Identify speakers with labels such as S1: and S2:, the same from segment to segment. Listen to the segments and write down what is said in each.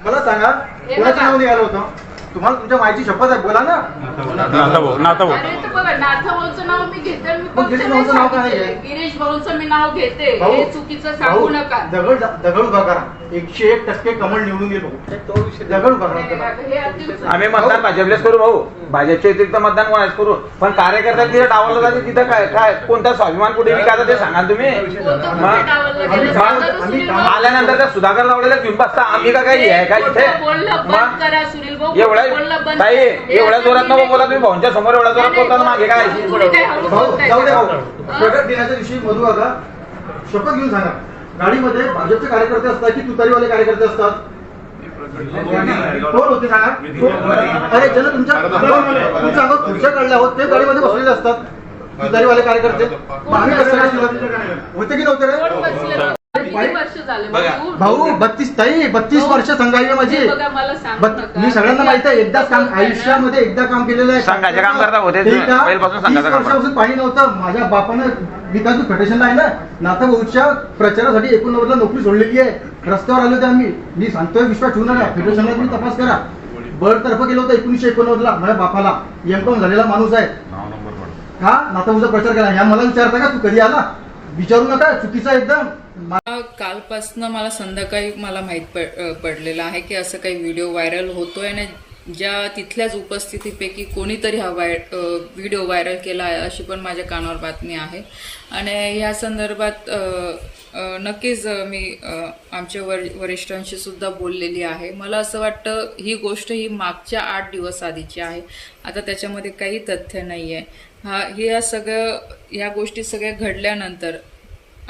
S1: मला सांगा कोणाचं. नाव निघालं होतं तुम्हाला तुमच्या माहिती शपथ आहे बोला ना
S2: नाथा भाऊ नाथा भाऊ
S3: अरे तू बघा नाथा भाऊचं नाव मी घेते मी
S1: मग गिरीश
S3: नाही
S1: भाऊचं नाव काय
S3: सांगितलंय.
S1: आहे?
S3: गिरीश भाऊचं मी नाव घेते
S1: भाऊ,
S3: हे चुकीचं सांगू
S1: भाऊ,
S3: नका
S1: दगड दगड उभा करा एकशे एक टक्के कमळ निवडून येईल.
S4: आम्ही मतदान भाजपलेच करू भाऊ. भाजपच्या व्यतिरिक्त मतदान कोणाच करू? पण कार्यकर्ता तिथे डावलं जाते तिथं काय काय कोणता स्वाभिमान कुठे विकायचा ते सांगा तुम्ही. आल्यानंतर त्या सुधाकर लावलेल्या घेऊन बसता. आम्ही का काही आहे का इथे
S3: खोटं बोलणं बंद
S4: मग?
S3: करा सुनील भाऊ?
S4: एवढ्या ताई एवढ्या
S3: आता
S4: जोरात
S3: मी
S4: नको बोला तुम्ही. भाऊंच्या समोर एवढ्या जोरात बोलताना मागे काय?
S1: प्रगट दिनाच्या दिवशी मधु काका शपथ घेऊन सांगा. गाडीमध्ये भाजपचे कार्यकर्ते असतात की तुतारीवाले कार्यकर्ते असतात? कोण होते? अरे ज्यांना तुमच्या तुमच्या अंगावर खुर्च्या काढल्या आहोत ते गाडीमध्ये बसलेले असतात. तुतारीवाले कार्यकर्ते? होते की नव्हते रे?
S3: कोण बसलेलं? किती वर्ष झाले भाऊ?
S1: भाऊ बत्तीस ताई बत्तीस वर्ष संघ आहे माझी.
S3: बघा मला सांगू
S1: बत-
S3: नका.
S1: मी सगळ्यांना माहीत आहे एकदाच काम आयुष्यामध्ये एकदा काम केलेलं आहे.
S4: संघाचे काम करता होते
S1: ठीक आहे?
S4: पहिल्यापासून संघाचं
S1: वर्षापासून पाणी नव्हतं. माझ्या बापानं विकास फेडरेशनला आहे ना नाथा भाऊच्या प्रचारासाठी एकोणनव्वदला नोकरी सोडलेली आहे. रस्त्यावर आले होते आम्ही. मी सांगतोय विश्वास ठेवू नका. फेडरेशनला तुम्ही तपास करा. बळ तर्फ केलं होतं एकोणीसशे एकोणनव्वदला. माझ्या बापाला. एम झालेला माणूस आहे. हा नाथा भाऊचा प्रचार केला. ह्या मला विचारता का तू कधी आला? विचारू नका चुकीचा एकदम.
S5: कालपासनं मला संध्याकाळी मला माहीत पड पडलेलं आहे की असं काही व्हिडिओ व्हायरल होतोय आणि ज्या तिथल्याच उपस्थितीपैकी कोणीतरी हा वाय व्हिडिओ व्हायरल केला आहे अशी पण माझ्या कानावर बातमी आहे. आणि ह्या संदर्भात नक्कीच मी आमच्या वर वरिष्ठांशी सुद्धा बोललेली आहे. मला असं वाटतं ही गोष्ट ही मागच्या आठ दिवस आधीची आहे. आता त्याच्यामध्ये काही तथ्य नाही आहे हा हे या सगळं ह्या गोष्टी सगळ्या घडल्यानंतर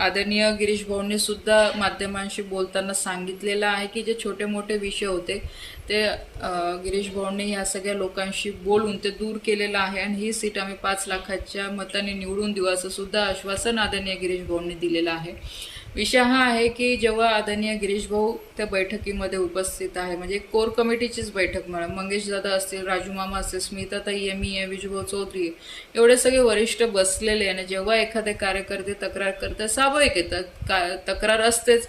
S5: आदरणीय गिरीश भाऊंनी सुद्धा माध्यमांशी बोलताना सांगितलेलं आहे की जे छोटे मोठे विषय होते ते गिरीश भाऊंनी ह्या सगळ्या लोकांशी बोलून ते दूर केलेलं आहे आणि ही सीट आम्ही पाच लाखाच्या मताने निवडून देऊ असं सुद्धा आश्वासन आदरणीय गिरीश भाऊंनी दिलेलं आहे. विषय हा आहे की जेव्हा आदरणीय गिरीश भाऊ त्या बैठकीमध्ये उपस्थित आहे म्हणजे कोर कमिटीचीच बैठक म्हणा मंगेश दादा असतील राजू मामा असतील स्मिताताई आहे मी आहे विजूभाऊ चौधरी आहे एवढे सगळे वरिष्ठ बसलेले आहे आणि जेव्हा एखादे कार्यकर्ते तक्रार करतात स्वाभाविक येतात का तक्रार असतेच.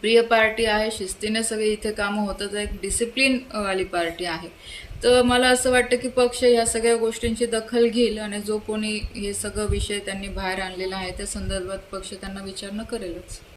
S5: प्रिय पार्टी आहे शिस्तीने सगळे इथे कामं होतात एक डिसिप्लिन वाली पार्टी आहे. तर मला असं वाटतं की पक्ष ह्या सगळ्या गोष्टींची दखल घेईल आणि जो कोणी हे सगळं विषय त्यांनी बाहेर आणलेला आहे त्या संदर्भात पक्ष त्यांना विचारणं करेलच.